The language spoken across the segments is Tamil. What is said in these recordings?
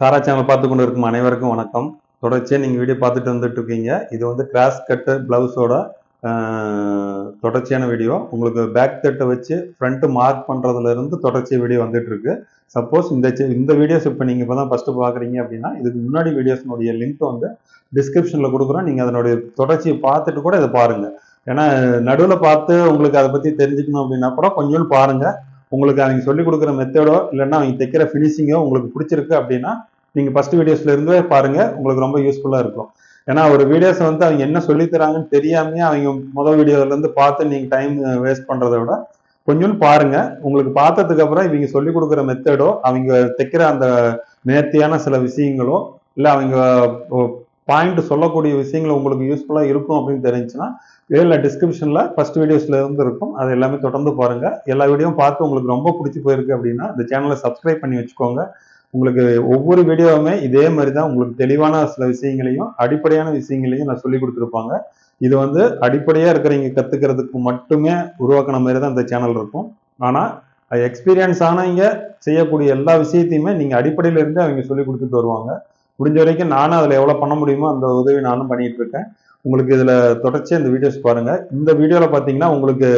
சாரா சேனல் பார்த்து கொண்டு இருக்கும் அனைவருக்கும் வணக்கம். தொடர்ச்சியாக நீங்கள் வீடியோ பார்த்துட்டு வந்துட்டு இருக்கீங்க இது வந்து கிராஸ் கட்டு ப்ளவுஸோட தொடர்ச்சியான வீடியோ உங்களுக்கு பேக் தட்டை வச்சு ஃப்ரண்ட்டு மார்க் பண்ணுறதுல இருந்து தொடர்ச்சி வீடியோ வந்துட்டு இருக்கு சப்போஸ் இந்த இந்த வீடியோஸ் இப்போ நீங்கள் இப்போ தான் ஃபஸ்ட்டு பார்க்குறீங்க அப்படின்னா இதுக்கு முன்னாடி வீடியோஸ்னுடைய லிங்க் வந்து டிஸ்கிரிப்ஷனில் கொடுக்குறோம். நீங்கள் அதனுடைய தொடர்ச்சியை பார்த்துட்டு கூட இதை பாருங்கள் ஏன்னா நடுவில் பார்த்து உங்களுக்கு அதை பற்றி தெரிஞ்சுக்கணும் அப்படின்னா கூட கொஞ்சம் பாருங்கள் உங்களுக்கு அவங்க சொல்லிக் கொடுக்குற மெத்தடோ இல்லைன்னா அவங்க தைக்கிற ஃபினிஷிங்கோ உங்களுக்கு பிடிச்சிருக்கு அப்படின்னா நீங்கள் ஃபர்ஸ்ட் வீடியோஸ்ல இருந்தே பாருங்க. உங்களுக்கு ரொம்ப யூஸ்ஃபுல்லாக இருக்கும். ஏன்னா ஒரு வீடியோஸ் வந்து அவங்க என்ன சொல்லித் தராங்கன்னு தெரியாமே அவங்க முதல் வீடியோலேருந்து பார்த்து நீங்கள் டைம் வேஸ்ட் பண்ணுறதை விட கொஞ்சம் பாருங்க. உங்களுக்கு பார்த்ததுக்கு அப்புறம் இவங்க சொல்லிக் கொடுக்குற மெத்தடோ அவங்க தைக்கிற அந்த நேர்த்தியான சில விஷயங்களோ இல்லை அவங்க பாயிண்ட் சொல்லக்கூடிய விஷயங்கள் உங்களுக்கு யூஸ்ஃபுல்லாக இருக்கும் அப்படின்னு தெரிஞ்சுன்னா கீழே டிஸ்கிரிப்ஷனில் ஃபஸ்ட் வீடியோஸில் இருந்து இருக்கும் அது எல்லாமே தொடர்ந்து பாருங்கள் எல்லா வீடியோவும் பார்த்து உங்களுக்கு ரொம்ப பிடிச்சி போயிருக்கு அப்படின்னா இந்த சேனலை சப்ஸ்கிரைப் பண்ணி வச்சுக்கோங்க. உங்களுக்கு ஒவ்வொரு வீடியோவுமே இதே மாதிரி தான் உங்களுக்கு தெளிவான சில விஷயங்களையும் அடிப்படையான விஷயங்களையும் நான் சொல்லி கொடுத்துருப்பாங்க. இது வந்து அடிப்படையாக இருக்கிறவங்க கற்றுக்கிறதுக்கு மட்டுமே உருவாக்கின மாதிரி தான் இந்த சேனல் இருக்கும். ஆனால் எக்ஸ்பீரியன்ஸ் ஆனவங்க செய்யக்கூடிய எல்லா விஷயத்தையுமே நீங்கள் அடிப்படையில இருந்து அவங்க சொல்லி கொடுத்துட்டு வருவாங்க. முடிஞ்ச வரைக்கும் நானும் அதில் எவ்வளோ பண்ண முடியுமோ அந்த உதவி நானும் பண்ணிகிட்டு இருக்கேன். உங்களுக்கு இதில் தொடர்ச்சியாக இந்த வீடியோஸ் பாருங்கள் இந்த வீடியோவில் பார்த்தீங்கன்னா உங்களுக்கு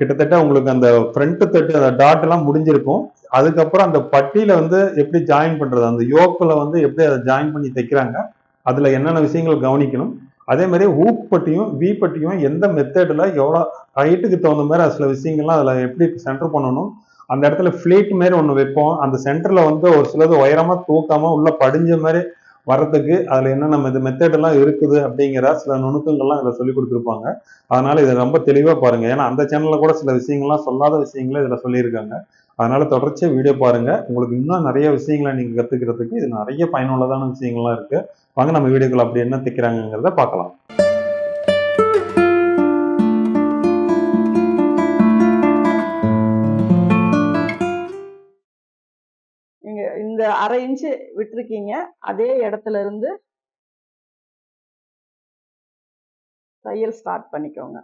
கிட்டத்தட்ட உங்களுக்கு அந்த ஃப்ரண்ட் தட்டு அந்த டாட் எல்லாம் முடிஞ்சிருக்கும். அதுக்கப்புறம் அந்த பட்டியில வந்து எப்படி ஜாயின் பண்றது அந்த யோக்கில் வந்து எப்படி அதை ஜாயின் பண்ணி தைக்கிறாங்க அதுல என்னென்ன விஷயங்கள் கவனிக்கணும். அதே மாதிரி ஊக் பட்டியும் வி பட்டியும் எந்த மெத்தடில் எவ்வளோ ஹைட்டுக்கு தகுந்த மாதிரி சில விஷயங்கள்லாம் அதில் எப்படி சென்டர் பண்ணணும். அந்த இடத்துல ஃப்ளீட் மாரி ஒன்று வைப்போம். அந்த சென்டரில் வந்து ஒரு சிலது உயரமாக தூக்காமல் உள்ளே படிஞ்ச மாதிரி வரத்துக்கு அதில் என்னென்ன மெத்த மெத்தடெல்லாம் இருக்குது அப்படிங்கிற சில நுணுக்கங்கள்லாம் இதில் சொல்லி கொடுத்துருப்பாங்க. அதனால இதை ரொம்ப தெளிவாக பாருங்க. ஏன்னா அந்த சேனலில் கூட சில விஷயங்கள்லாம் சொல்லாத விஷயங்களை இதில் சொல்லியிருக்காங்க. அதனால தொடர்ச்சியாக வீடியோ பாருங்க. உங்களுக்கு இன்னும் நிறைய விஷயங்களை நீங்க கத்துக்கிறதுக்கு இது நிறைய பயனுள்ளதான விஷயங்கள்லாம் இருக்கு. வாங்க நம்ம வீடியோக்கள் அப்படி என்ன தைக்கிறாங்கிறத பார்க்கலாம். ஒரு அரை இன்ச்சு விட்டுருக்கீங்க. அதே இடத்துல இருந்து தையல் ஸ்டார்ட் பண்ணிக்கோங்க.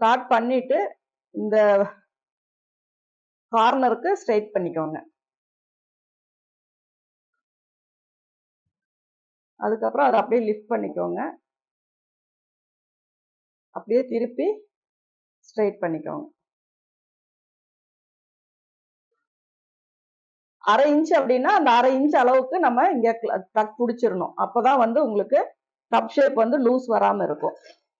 ஸ்டார்ட் பண்ணிட்டு இந்த கார்னருக்கு ஸ்ட்ரைட் பண்ணிக்கோங்க. அதுக்கப்புறம் அதை அப்படியே லிஃப்ட் பண்ணிக்கோங்க. அப்படியே திருப்பி ஸ்ட்ரைட் பண்ணிக்கோங்க. அரை இன்ச் அப்படின்னா அந்த அரை இன்ச் அளவுக்கு நம்ம இங்க டக் பிடிச்சிடணும். அப்பதான் வந்து உங்களுக்கு கப் ஷேப் வந்து லூஸ் வராம இருக்கும்.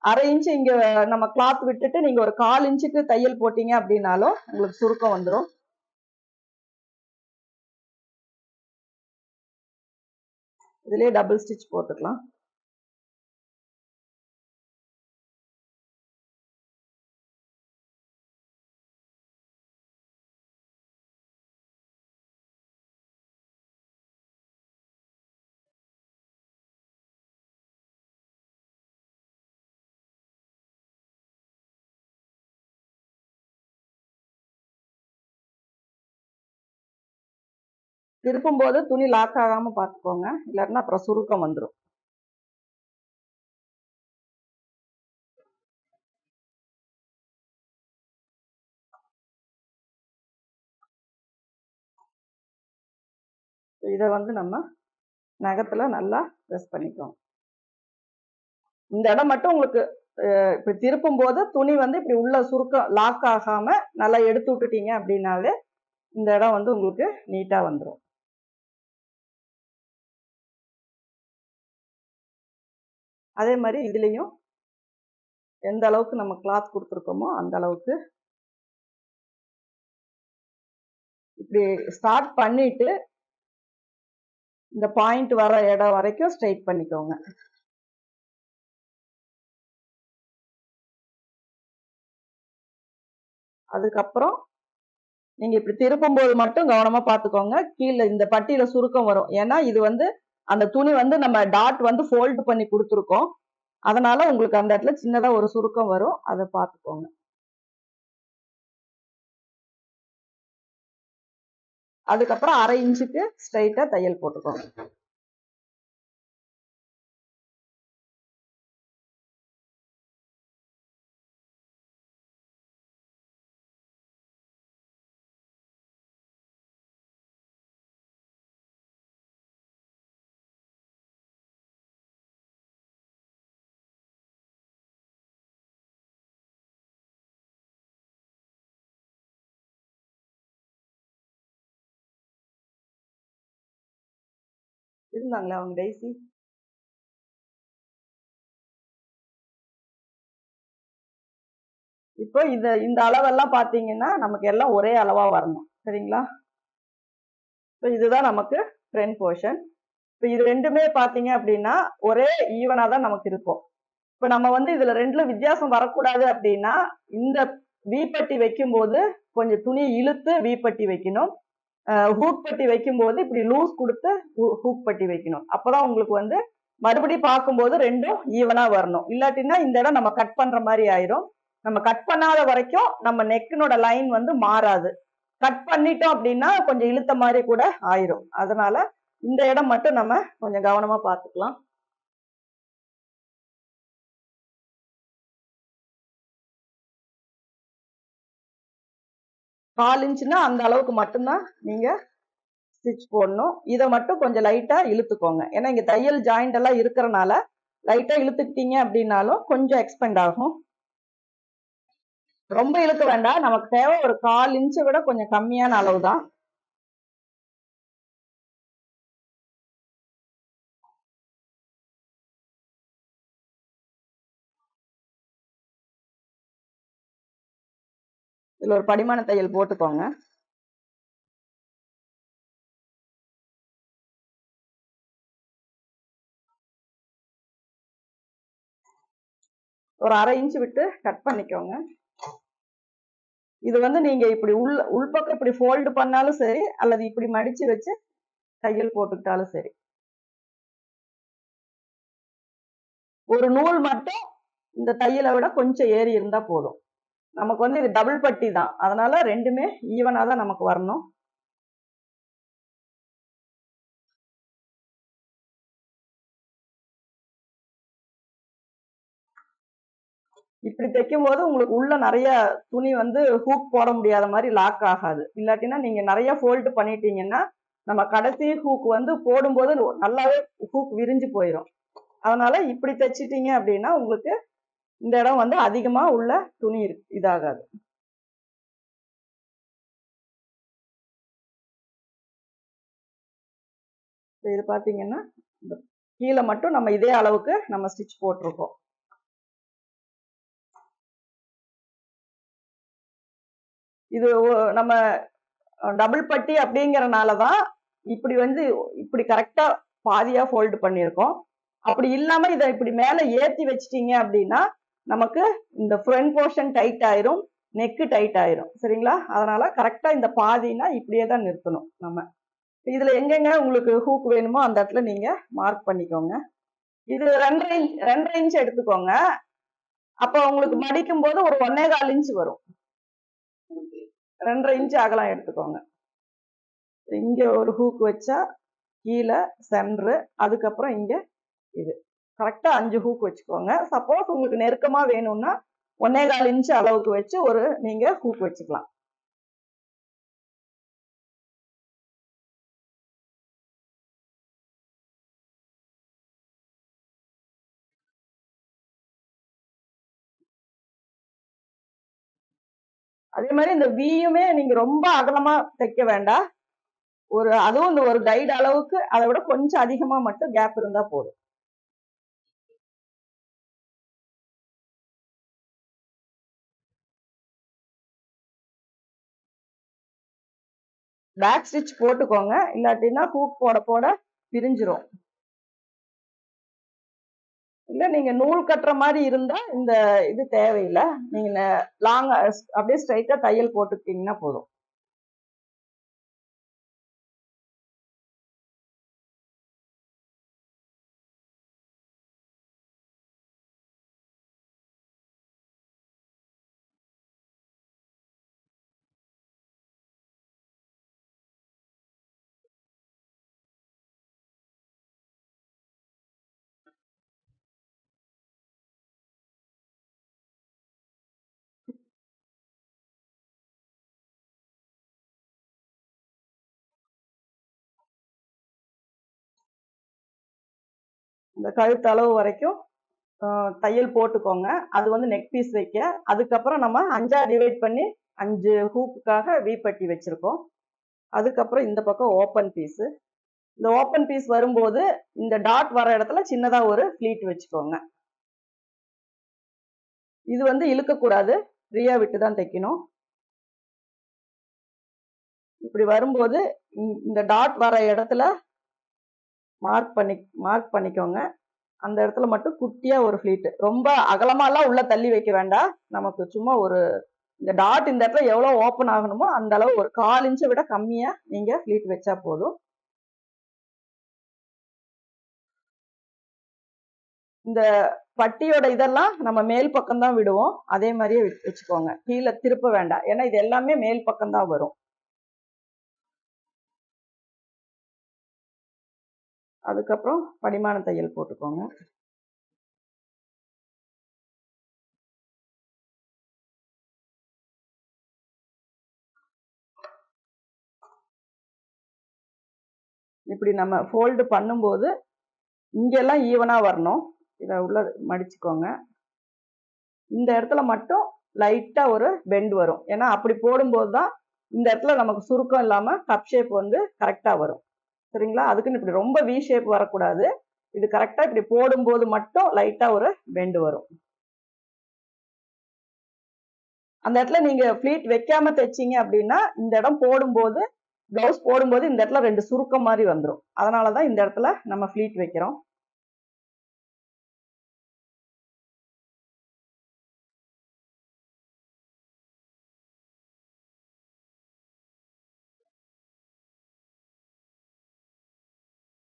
அரை இன்ச் இங்க நம்ம கிளாத் விட்டுட்டு நீங்க ஒரு கால் இன்ச்சுக்கு தையல் போட்டீங்க அப்படின்னாலும் உங்களுக்கு சுருக்கம் வந்துடும் இதுலயே டபுள் ஸ்டிச் போட்டுக்கலாம். திருப்பும் போது துணி லாக் ஆகாம பார்த்துக்கோங்க இல்லாட்டினா அப்புறம் சுருக்கம் வந்துடும் இதை வந்து நம்ம நகத்துல நல்லா ப்ரெஸ் பண்ணிக்கோங்க. இந்த இடம் மட்டும் உங்களுக்கு இப்படி திருப்பும் போது துணி வந்து இப்படி உள்ள சுருக்கம் லாக் ஆகாம நல்லா எடுத்து விட்டுட்டீங்க அப்படின்னாலே இந்த இடம் வந்து உங்களுக்கு நீட்டா வந்துடும் அதே மாதிரி இதுலேயும் எந்த அளவுக்கு நம்ம கிளாத் கொடுத்துருக்கோமோ அந்த அளவுக்கு இப்படி ஸ்டார்ட் பண்ணிட்டு இந்த பாயிண்ட் வர இடம் வரைக்கும் ஸ்ட்ரைட் பண்ணிக்கோங்க. அதுக்கப்புறம் நீங்கள் இப்படி திருப்பும்போது மட்டும் கவனமாக பார்த்துக்கோங்க கீழே இந்த பட்டியில் சுருக்கம் வரும். ஏன்னா இது வந்து அந்த துணி வந்து நம்ம டாட் வந்து ஃபோல்டு பண்ணி கொடுத்துருக்கோம். அதனால உங்களுக்கு அந்த இடத்துல சின்னதாக ஒரு சுருக்கம் வரும். அதை பார்த்துக்கோங்க. அதுக்கப்புறம் அரை இன்ச்சுக்கு ஸ்ட்ரைட்டாக தையல் போட்டுக்கோங்க. இருந்தாங்களே அவங்க டெய்ஸி இப்போ இந்த இந்த அளவெல்லாம் பார்த்தீங்கன்னா நமக்கு எல்லாம் ஒரே அளவா வரணும். சரிங்களா? இப்போ இதுதான் நமக்கு ஃப்ரண்ட் போர்ஷன் இப்போ இது ரெண்டுமே பார்த்தீங்க அப்படின்னா ஒரே ஈவனாக தான் நமக்கு இருக்கும். இப்போ நம்ம வந்து இதுல ரெண்டுல வித்தியாசம் வரக்கூடாது அப்படின்னா இந்த வீப்பட்டி வைக்கும்போது கொஞ்சம் துணி இழுத்து வீப்பட்டி வைக்கணும். ஹூக் பட்டி வைக்கும்போது இப்படி லூஸ் கொடுத்து ஹூக் பட்டி வைக்கணும். அப்போதான் உங்களுக்கு வந்து மறுபடியும் பார்க்கும்போது ரெண்டும் ஈவனா வரணும். இல்லாட்டின்னா இந்த இடம் நம்ம கட் பண்ற மாதிரி ஆயிரும். நம்ம கட் பண்ணாத வரைக்கும் நம்ம நெக்கினோட லைன் வந்து மாறாது. கட் பண்ணிட்டோம் அப்படின்னா கொஞ்சம் இழுத்த மாதிரி கூட ஆயிரும். அதனால இந்த இடம் மட்டும் நம்ம கொஞ்சம் கவனமா பார்த்துக்கலாம். கால் இன்ச்சுனா அந்த அளவுக்கு மட்டும்தான் நீங்க ஸ்டிச் போடணும். இதை மட்டும் கொஞ்சம் லைட்டாக இழுத்துக்கோங்க. ஏன்னா இங்க தையல் ஜாயிண்ட் எல்லாம் இருக்கிறனால லைட்டாக இழுத்துக்கிட்டீங்க அப்படின்னாலும் கொஞ்சம் எக்ஸ்பெண்ட் ஆகும். ரொம்ப இழுக்க வேண்டாம். நமக்கு தேவை ஒரு கால் இன்ச்சை விட கொஞ்சம் கம்மியான அளவு தான் இதில் ஒரு படிமான தையல் போட்டுக்கோங்க. ஒரு அரை இன்ச் விட்டு கட் பண்ணிக்கோங்க. இது வந்து நீங்க இப்படி உள் உள்பக்கம் இப்படி ஃபோல்டு பண்ணாலும் சரி அல்லது இப்படி மடிச்சு வச்சு தையல் போட்டுக்கிட்டாலும் சரி. ஒரு நூல் மட்டும் இந்த தையலை விட கொஞ்சம் ஏறி இருந்தா போதும். நமக்கு வந்து இது டபுள் பட்டி தான். அதனால ரெண்டுமே ஈவனா தான் நமக்கு வரணும். இப்படி தைக்கும் போது உங்களுக்கு உள்ள நிறைய துணி வந்து ஹூக் போட முடியாத மாதிரி லாக் ஆகாது. இல்லாட்டினா நீங்க நிறைய ஃபோல்டு பண்ணிட்டீங்கன்னா நம்ம கடைசி ஹூக் வந்து போடும்போது நல்லாவே ஹூக் விரிஞ்சு போயிடும் அதனால இப்படி தைச்சிட்டீங்க அப்படின்னா உங்களுக்கு இந்த இடம் வந்து அதிகமாக உள்ள துணி இதாகாது. இது பார்த்தீங்கன்னா இந்த கீழே மட்டும் நம்ம இதே அளவுக்கு நம்ம ஸ்டிச் போட்டிருக்கோம். இது நம்ம டபுள் பட்டி அப்படிங்கிறனால தான் இப்படி வந்து இப்படி கரெக்டாக பாதியாக ஃபோல்டு பண்ணியிருக்கோம். அப்படி இல்லாமல் இதை இப்படி மேலே ஏற்றி வச்சிட்டிங்க அப்படின்னா நமக்கு இந்த ஃப்ரண்ட் போர்ஷன் டைட் ஆயிரும் நெக்கு டைட் ஆயிரும். சரிங்களா? அதனால கரெக்டா இந்த பாதினா இப்படியே தான் நிறுத்தணும் நம்ம. இதுல எங்கெங்க உங்களுக்கு ஹூக் வேணுமோ அந்த இடத்துல நீங்க மார்க் பண்ணிக்கோங்க. இது ரெண்டரை இன்ச் ரெண்டரை இன்ச் எடுத்துக்கோங்க. அப்ப உங்களுக்கு மடிக்கும் போது ஒரு ஒன்னே கால் இன்ச் வரும். ரெண்டரை இன்ச் அகலம் எடுத்துக்கோங்க. இங்க ஒரு ஹூக் வச்சா கீழே சென்ட்ரு அதுக்கப்புறம் இங்க இது. கரெக்டா அஞ்சு ஹூக் வச்சுக்கோங்க. சப்போஸ் உங்களுக்கு நெருக்கமா வேணும்னா ஒன்னே கால் இன்ச் அளவுக்கு வச்சு ஒரு நீங்க ஹூக் வச்சுக்கலாம். அதே மாதிரி இந்த வியுமே நீங்க ரொம்ப அகலமா தைக்க வேண்டாம். ஒரு அதுவும் இந்த ஒரு கைடு அளவுக்கு அதை விட கொஞ்சம் அதிகமா மட்டும் கேப் இருந்தா போதும். பேக் ஸ்டிச் போட்டுக்கோங்க. இல்லாட்டினா ஹூக் போட போட பிரிஞ்சிரும். இல்லை நீங்க நூல் கட்டுற மாதிரி இருந்தா இந்த இது தேவையில்லை. நீங்க லாங் அப்படியே ஸ்ட்ரைட்டா தையல் போட்டுக்கிட்டீங்கன்னா போதும். இந்த கழுத்து அளவு வரைக்கும் தையல் போட்டுக்கோங்க. அது வந்து நெக் பீஸ் வைக்க. அதுக்கப்புறம் நம்ம அஞ்சா டிவைட் பண்ணி அஞ்சு ஹூப்புக்காக வீப்பட்டி வச்சுருக்கோம். அதுக்கப்புறம் இந்த பக்கம் ஓப்பன் பீஸு இந்த ஓப்பன் பீஸ் வரும்போது இந்த டாட் வர இடத்துல சின்னதாக ஒரு ஃப்ளீட் வச்சுக்கோங்க. இது வந்து இழுக்கக்கூடாது. ஃப்ரீயாக விட்டு தான் தைக்கணும். இப்படி வரும்போது இந்த டாட் வர இடத்துல மார்க் பண்ணி மார்க் பண்ணிக்கோங்க. அந்த இடத்துல மட்டும் குட்டியாக ஒரு ஃப்ளீட்டு ரொம்ப அகலமாலாம் உள்ளே தள்ளி வைக்க வேண்டாம். நமக்கு சும்மா ஒரு இந்த டாட் இந்த இடத்துல எவ்வளோ ஓப்பன் ஆகணுமோ அந்த அளவு ஒரு கால் இன்ச்சை விட கம்மியாக நீங்கள் ஃப்ளீட் வச்சா போதும். இந்த பட்டியோட இதெல்லாம் நம்ம மேல் பக்கம் தான் விடுவோம். அதே மாதிரியே வச்சுக்கோங்க. கீழே திருப்ப வேண்டாம். ஏன்னா இது எல்லாமே மேல் பக்கம் தான் வரும். அதுக்கப்புறம் படிமான தையல் போட்டுக்கோங்க. இப்படி நம்ம ஃபோல்டு பண்ணும்போது இங்கெல்லாம் ஈவனாக வரணும். இதை உள்ள மடிச்சுக்கோங்க. இந்த இடத்துல மட்டும் லைட்டாக ஒரு பெண்ட் வரும். ஏன்னா அப்படி போடும்போது தான் இந்த இடத்துல நமக்கு சுருக்கம் இல்லாமல் கப் ஷேப் வந்து கரெக்டாக வரும். சரிங்களா? அதுக்குன்னு இப்படி ரொம்ப வி ஷேப் வரக்கூடாது. இது கரெக்டாக இப்படி போடும்போது மட்டும் லைட்டாக ஒரு பெண்டு வரும். அந்த இடத்துல நீங்கள் ஃப்ளீட் வைக்காம தைச்சீங்க அப்படின்னா இந்த இடம் போடும்போது ப்ளவுஸ் போடும்போது இந்த இடத்துல ரெண்டு சுருக்கம் மாதிரி வந்துடும் அதனாலதான் இந்த இடத்துல நம்ம ஃப்ளீட் வைக்கிறோம்.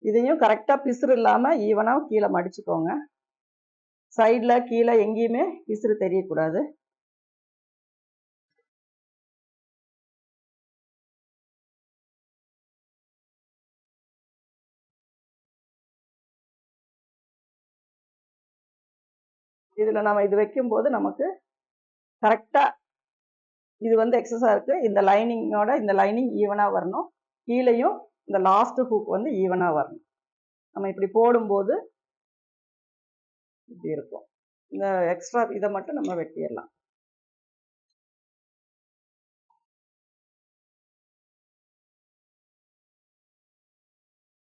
இதையும் கரெக்டாக பிசுறு இல்லாமல் ஈவனாக கீழே மடிச்சுக்கோங்க. சைடில் கீழே எங்கேயுமே பிசுறு தெரியக்கூடாது. இதில் நம்ம இது வைக்கும்போது நமக்கு கரெக்டாக இது வந்து எக்ஸஸாக இருக்குது இந்த லைனிங்கோட இந்த லைனிங் ஈவனாக வரணும். கீழேயும் இந்த லாஸ்ட் ஹூக் வந்து ஈவனாக வரணும். நம்ம இப்படி போடும்போது இப்படி இருக்கும். இந்த எக்ஸ்ட்ரா இதை மட்டும் நம்ம வெட்டிடலாம்.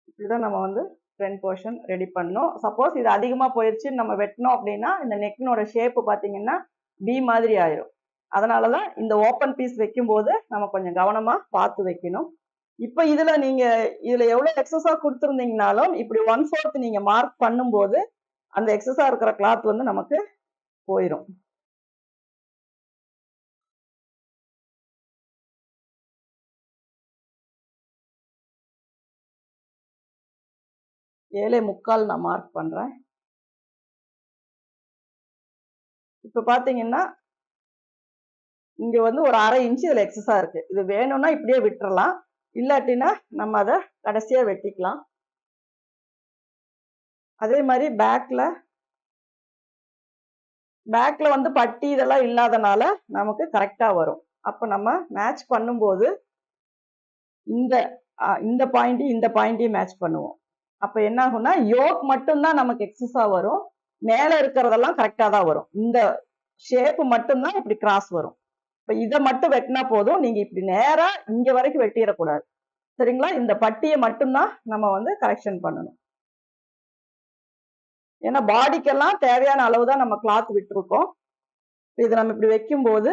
இப்படிதான் நம்ம வந்து ஃப்ரண்ட் போர்ஷன் ரெடி பண்ணோம். சப்போஸ் இது அதிகமாக போயிடுச்சு நம்ம வெட்டினோம் அப்படின்னா இந்த நெக்கினோட ஷேப்பு பார்த்தீங்கன்னா பி மாதிரி ஆயிரும். அதனாலதான் இந்த ஓப்பன் பீஸ் வைக்கும்போது நம்ம கொஞ்சம் கவனமாக பார்த்து வைக்கணும். இப்ப இதுல நீங்க இதுல எவ்வளவு எக்ஸஸா கொடுத்துருந்தீங்கனாலும் இப்படி ஒன் ஃபோர்த் நீங்க மார்க் பண்ணும்போது அந்த எக்ஸஸா இருக்கிற கிளாத் வந்து நமக்கு போயிடும் ஏழே முக்கால் நான் மார்க் பண்றேன். இப்ப பாத்தீங்கன்னா இங்க வந்து ஒரு அரை இன்ச்சு இதுல எக்ஸஸா இருக்கு. இது வேணும்னா இப்படியே விட்டுறலாம். இல்லாட்டினா நம்ம அதை கடைசியாக வெட்டிக்கலாம். அதே மாதிரி பேக்கில் பேக்ல வந்து பட்டி இதெல்லாம் இல்லாதனால நமக்கு கரெக்டாக வரும். அப்போ நம்ம மேட்ச் பண்ணும்போது இந்த இந்த பாயிண்ட்டையும் இந்த பாயிண்ட்டையும் மேட்ச் பண்ணுவோம். அப்போ என்ன ஆகும்னா யோக் மட்டும்தான் நமக்கு எக்ஸஸாக வரும். மேலே இருக்கிறதெல்லாம் கரெக்டாக தான் வரும். இந்த ஷேப் மட்டும்தான் இப்படி கிராஸ் வரும். இப்ப இதை மட்டும் வெட்டினா போதும். நீங்க இப்படி நேரா இங்க வரைக்கும் வெட்டிடக்கூடாது. சரிங்களா? இந்த பட்டியை மட்டும்தான் நம்ம வந்து கரெக்ஷன் பண்ணணும். ஏன்னா பாடிக்கெல்லாம் தேவையான அளவு தான் நம்ம கிளாத் விட்டுருக்கோம். இது நம்ம இப்படி வைக்கும்போது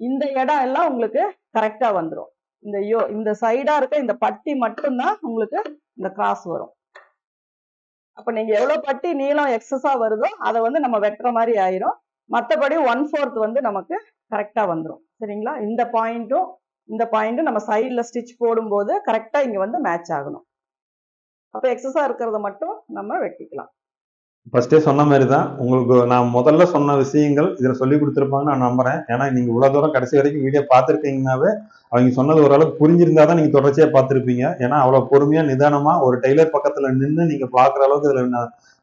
இந்த இடம் எல்லாம் உங்களுக்கு கரெக்டா வந்துடும் இந்த யோ இந்த சைடா இருக்க இந்த பட்டி மட்டும்தான் உங்களுக்கு இந்த கிராஸ் வரும். அப்போ நீங்க எவ்வளவு பட்டி நீளம் எக்ஸஸா வருதோ அதை வந்து நம்ம வெட்டுற மாதிரி ஆயிரும். மற்றபடி ஒன் ஃபோர்த் வந்து நமக்கு கரெக்டாக வந்துடும் சரிங்களா? இந்த பாயிண்ட்டும் இந்த பாயிண்ட்டும் நம்ம சைடில் ஸ்டிச் போடும்போது கரெக்டாக இங்கே வந்து மேட்ச் ஆகணும். அப்போ எக்ஸஸாக இருக்கிறத மட்டும் நம்ம வெட்டிக்கலாம். ஃபர்ஸ்டே சொன்ன மாதிரி தான் உங்களுக்கு நான் முதல்ல சொன்ன விஷயங்கள் இதில் சொல்லி கொடுத்துருப்பாங்கன்னு நான் நம்புறேன். ஏன்னா நீங்கள் இவ்வளோ தூரம் கடைசி வரைக்கும் வீடியோ பார்த்துருக்கீங்கன்னாவே அவங்க சொன்னது ஓரளவுக்கு புரிஞ்சிருந்தா தான் நீங்கள் தொடர்ச்சியாக பார்த்துருப்பீங்க. ஏன்னா அவ்வளோ பொறுமையாக நிதானமாக ஒரு டெய்லர் பக்கத்தில் நின்று நீங்கள் பார்க்குற அளவுக்கு இதில்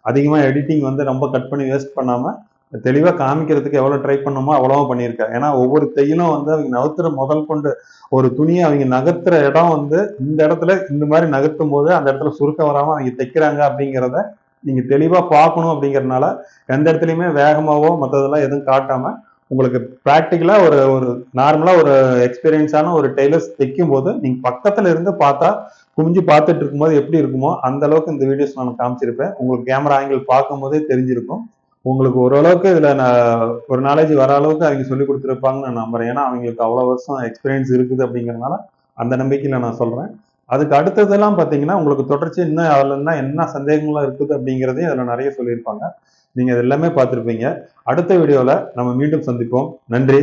அதிகமாக எடிட்டிங் வந்து ரொம்ப கட் பண்ணி வேஸ்ட் பண்ணாமல் தெளிவாக காமிக்கிறதுக்கு எவ்வளோ ட்ரை பண்ணணுமோ அவ்வளவு பண்ணியிருக்கேன் ஏன்னா ஒவ்வொரு தையிலும் வந்து அவங்க நகர்த்துற முதல் கொண்டு ஒரு துணியை அவங்க நகர்த்துற இடம் வந்து இந்த இடத்துல இந்த மாதிரி நகர்த்தும் போது அந்த இடத்துல சுருக்கம் வராமல் அவங்க தைக்கிறாங்க அப்படிங்கிறத நீங்கள் தெளிவாக பார்க்கணும் அப்படிங்கிறனால எந்த இடத்துலையுமே வேகமாகவோ மற்றதெல்லாம் எதுவும் காட்டாமல் உங்களுக்கு ப்ராக்டிக்கலாக ஒரு ஒரு நார்மலாக ஒரு எக்ஸ்பீரியன்ஸான ஒரு டெய்லர்ஸ் தைக்கும் போது நீங்கள் பக்கத்தில் இருந்து பார்த்தா குமிஞ்சு பார்த்துட்டு இருக்கும்போது எப்படி இருக்குமோ அந்த அளவுக்கு இந்த வீடியோஸ் நான் காமிச்சிருப்பேன். உங்களுக்கு கேமரா ஆங்கிள் பார்க்கும் போதே தெரிஞ்சிருக்கும். உங்களுக்கு ஓரளவுக்கு இதுல நான் ஒரு நாலேஜ் வர அளவுக்கு அவங்க சொல்லி கொடுத்துருப்பாங்கன்னு நான் நம்புறேன். ஏன்னா அவங்களுக்கு அவ்வளோ வருஷம் எக்ஸ்பீரியன்ஸ் இருக்குது அப்படிங்கறதுனால அந்த நம்பிக்கையில நான் சொல்றேன். அதுக்கு அடுத்ததெல்லாம் பார்த்தீங்கன்னா உங்களுக்கு தொடர்ச்சி இன்னும் அதில் என்ன என்ன சந்தேகங்கள்லாம் இருக்குது அப்படிங்கிறதையும் அதில் நிறைய சொல்லியிருப்பாங்க. நீங்கள் இது எல்லாமே பார்த்துருப்பீங்க. அடுத்த வீடியோவில் நம்ம மீண்டும் சந்திப்போம். நன்றி.